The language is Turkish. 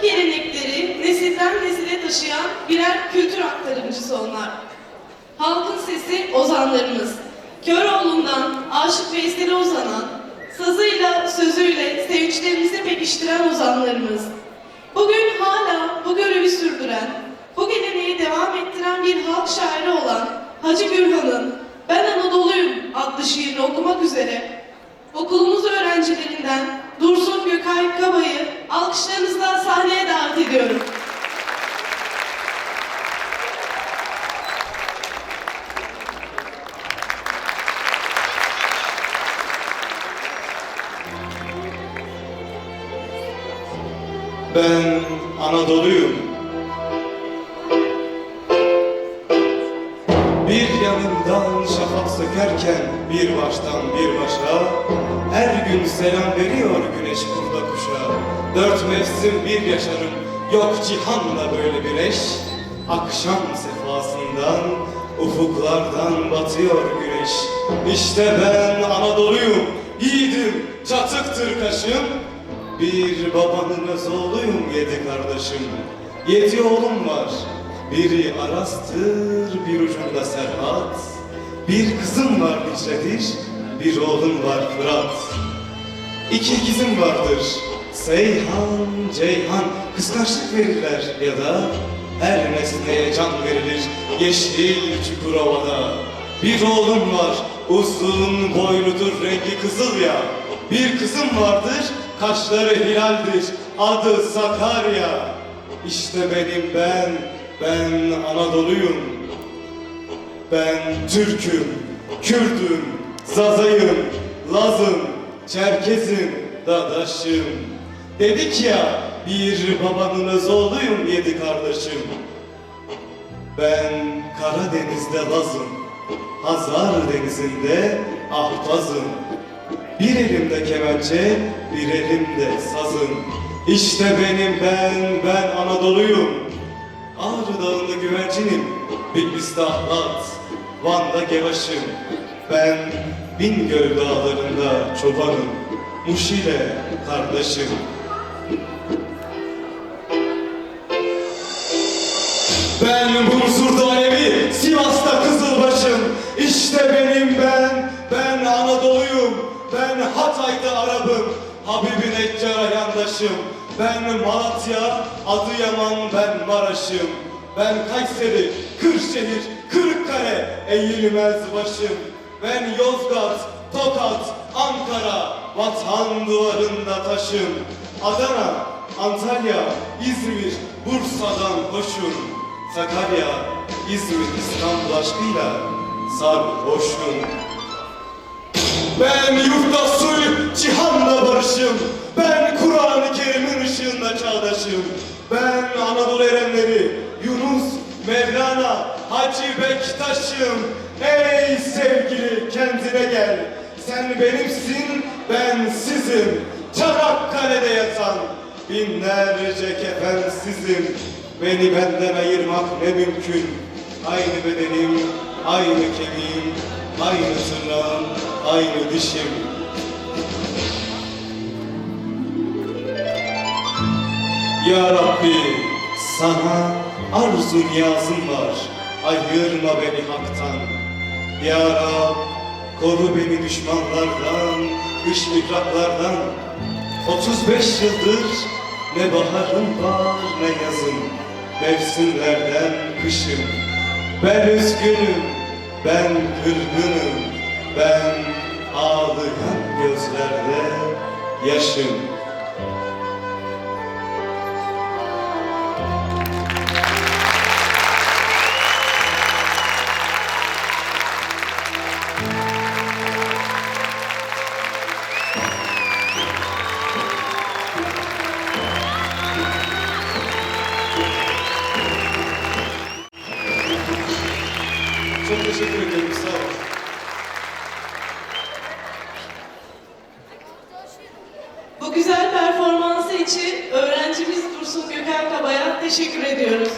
Türk gelenekleri nesilden nesile taşıyan birer kültür aktarımcısı onlar. Halkın sesi ozanlarımız. Köroğlu'ndan Aşık Veysel'e uzanan, sazıyla, sözüyle sevinçlerimizi pekiştiren ozanlarımız. Bugün hala bu görevi sürdüren, bu geleneği devam ettiren bir halk şairi olan Hacı Gürhan'ın Ben Anadolu'yum adlı şiirini okumak üzere okulumuz öğrencilerinden Dursun Gökay Kaba'yı alkışlarınızla sahneye davet ediyorum. Ben Anadolu'yum. Sökerken bir baştan bir başa Her gün selam veriyor güneş kurda kuşa Dört mevsim bir yaşarım yok cihanla böyle bir eş Akşam sefasından ufuklardan batıyor güneş İşte ben Anadolu'yum yiğidim çatıktır kaşım bir babanın öz oğluyum yedi kardeşim. Yedi oğlum var. Biri Aras'tır, bir ucunda Serhat. Bir kızım var Dicle'dir, bir oğlum var Fırat. İki ikizim vardır. Seyhan, Ceyhan kıskançlık verirler ya da her nesneye can verilir yeşil Çukurova'da. Bir oğlum var uzun boyludur rengi kızıl ya. Bir kızım vardır kaşları hilaldir adı Sakarya. İşte benim ben, ben Anadolu'yum. Ben Türk'üm, Kürt'üm, Zazayım, Laz'ım, Çerkez'im, Dadaş'ım. Dedik ya bir babanın öz oğluyum yedi kardeşim. Ben Karadeniz'de Laz'ım, Hazar Denizi'nde Ahbaz'ım. Bir elimde kemençe, bir elimde sazım. İşte benim ben, ben Anadolu'yum. Ağrı Dağı'nda güvercinim, Bitlis'te ahlat, Van'da gevaşım. Ben Bingöl dağlarında çobanım, Muş ile kardeşim. Ben Bursa'da Alevi, Sivas'ta Kızılbaşım. İşte benim ben, ben Anadolu'yum. Ben Hatay'da Arap'ım, Habibin Eccara yandaşım. Ben Malatya, Adıyaman, ben Maraş'ım. Ben Kayseri, Kırşehir, Kırıkkale, eğilmez başım. Ben Yozgat, Tokat, Ankara, vatan duvarında taşım. Adana, Antalya, İzmir, Bursa'dan koşum. Sakarya, İzmir, İstanbul aşkıyla sarhoşum. Ben yurtta sulh, cihanla barışım. Hacı Bektaş'ım. Ey sevgili kendine gel. Sen benimsin, ben sizim. Çanakkale'de yatan binlerce kefensizim. Beni benden ayırmak ne mümkün. Aynı bedenim, aynı kemiğim, aynı tırnağım, aynı dişim. Ya Rabbi sana arzu niyazım var. Ayırma beni haktan. Ya Rab koru beni düşmanlardan, dış mihraklardan. 35 yıldır ne baharım var ne yazım. Mevsimlerden kışım. Ben üzgünüm, ben kırgınım. Ben ağlayan gözlerde yaşım. Çok teşekkür ederim. Sağ olun. Bu güzel performansı için öğrencimiz Dursun Gökhan Kaba'ya teşekkür ediyoruz.